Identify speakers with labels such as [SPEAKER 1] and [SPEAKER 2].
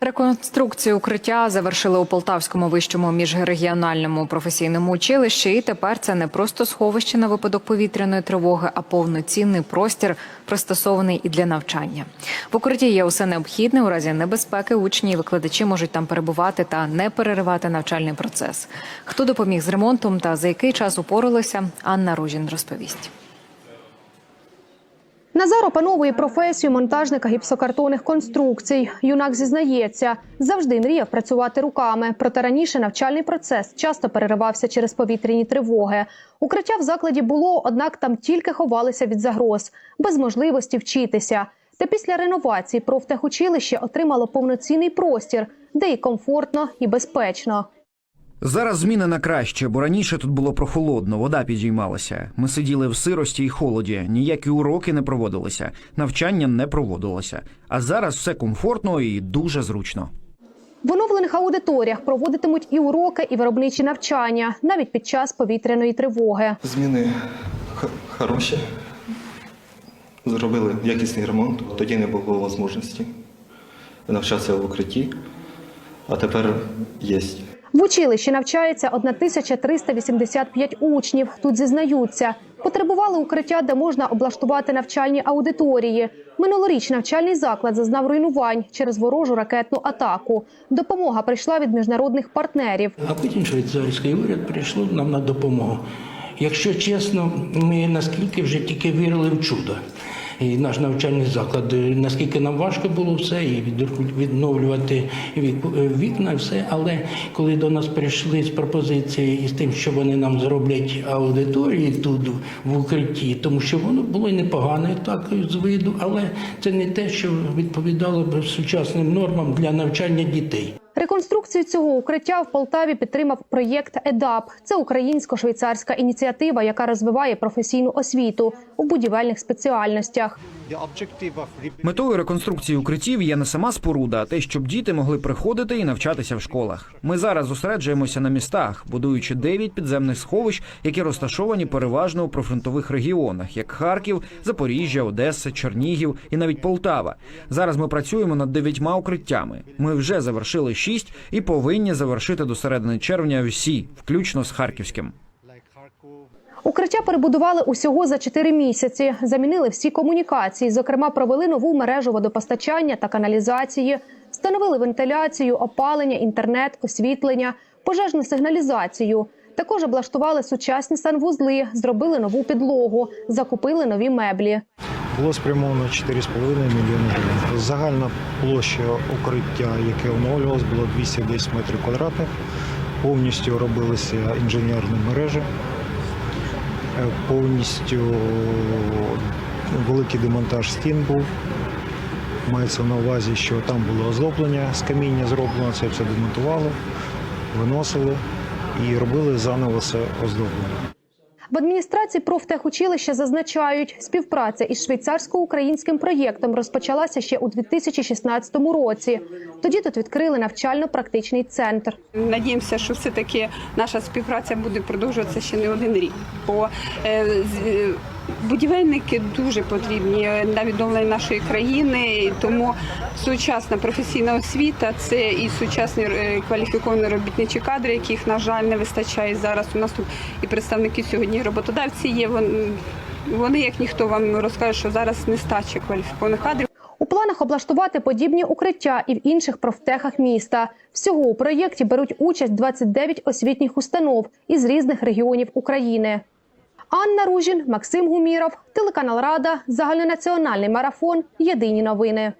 [SPEAKER 1] Реконструкцію укриття завершили у Полтавському вищому міжрегіональному професійному училищі. І тепер це не просто сховище на випадок повітряної тривоги, а повноцінний простір, пристосований і для навчання. В укритті є усе необхідне. У разі небезпеки учні і викладачі можуть там перебувати та не переривати навчальний процес. Хто допоміг з ремонтом та за який час упоралися, Анна Ружін розповість.
[SPEAKER 2] Назар опановує професію монтажника гіпсокартонних конструкцій. Юнак зізнається, завжди мріяв працювати руками. Проте раніше навчальний процес часто переривався через повітряні тривоги. Укриття в закладі було, однак там тільки ховалися від загроз, без можливості вчитися. Та після реновації профтехучилище отримало повноцінний простір, де і комфортно, і безпечно.
[SPEAKER 3] Зараз зміни на краще, бо раніше тут було прохолодно, вода підіймалася. Ми сиділи в сирості і холоді, ніякі уроки не проводилися, навчання не проводилося. А зараз все комфортно і дуже зручно.
[SPEAKER 2] В оновлених аудиторіях проводитимуть і уроки, і виробничі навчання, навіть під час повітряної тривоги.
[SPEAKER 4] Зміни х- хороші. Зробили якісний ремонт, тоді не було можливості навчатися в укритті, а тепер є.
[SPEAKER 2] В училищі навчається 1385 учнів. Тут зізнаються, потребували укриття, де можна облаштувати навчальні аудиторії. Минулоріч навчальний заклад зазнав руйнувань через ворожу ракетну атаку. Допомога прийшла від міжнародних партнерів.
[SPEAKER 5] А потім швейцарський уряд прийшло нам на допомогу. Якщо чесно, ми наскільки вже тільки вірили в чудо. І наш навчальний заклад, е, наскільки нам важко було все, і відновлювати е, вікна, все. Але коли до нас прийшли з пропозицією і з тим, що вони нам зроблять аудиторії тут в укритті, тому що воно було й непогане так з виду, але це не те, що відповідало б сучасним нормам для навчання дітей.
[SPEAKER 2] Реконструкцію цього укриття в Полтаві підтримав проєкт ЕДАП. Це українсько-швейцарська ініціатива, яка розвиває професійну освіту у будівельних спеціальностях.
[SPEAKER 3] Метою реконструкції укриттів є не сама споруда, а те, щоб діти могли приходити і навчатися в школах. Ми зараз зосереджуємося на містах, будуючи дев'ять підземних сховищ, які розташовані переважно у профронтових регіонах, як Харків, Запоріжжя, Одеса, Чернігів і навіть Полтава. Зараз ми працюємо над дев'ятьма укриттями. Ми вже завершили шість і повинні завершити до середини червня всі, включно з харківським.
[SPEAKER 2] Укриття перебудували усього за 4 місяці. Замінили всі комунікації. Зокрема, провели нову мережу водопостачання та каналізації, встановили вентиляцію, опалення, інтернет, освітлення, пожежну сигналізацію. Також облаштували сучасні санвузли, зробили нову підлогу, закупили нові меблі.
[SPEAKER 6] Було спрямовано 4,5 мільйони гривень. Загальна площа укриття, яке оновлювалось, було 210 метрів квадратних. Повністю робилися інженерні мережі, повністю великий демонтаж стін був. Мається на увазі, що там було оздоблення з каміння зроблено, це все демонтували, виносили і робили заново все оздоблення.
[SPEAKER 2] В адміністрації профтехучилища зазначають, співпраця із швейцарсько-українським проєктом розпочалася ще у 2016 році. Тоді тут відкрили навчально-практичний центр.
[SPEAKER 7] Надіємося, що все-таки наша співпраця буде продовжуватися ще не один рік. Бо е, е, будівельники дуже потрібні на відновлення нашої країни, тому сучасна професійна освіта це і сучасні е, кваліфіковані робітничі кадри, яких, на жаль, не вистачає зараз. У нас тут і представники сьогодні, роботодавці є. Вони, як ніхто, вам розкажуть, що зараз нестача кваліфікованих кадрів.
[SPEAKER 2] У планах облаштувати подібні укриття і в інших профтехах міста. Всього у проєкті беруть участь 29 освітніх установ із різних регіонів України. Анна Ружін, Максим Гуміров, телеканал Рада, загальнонаціональний марафон. Єдині новини.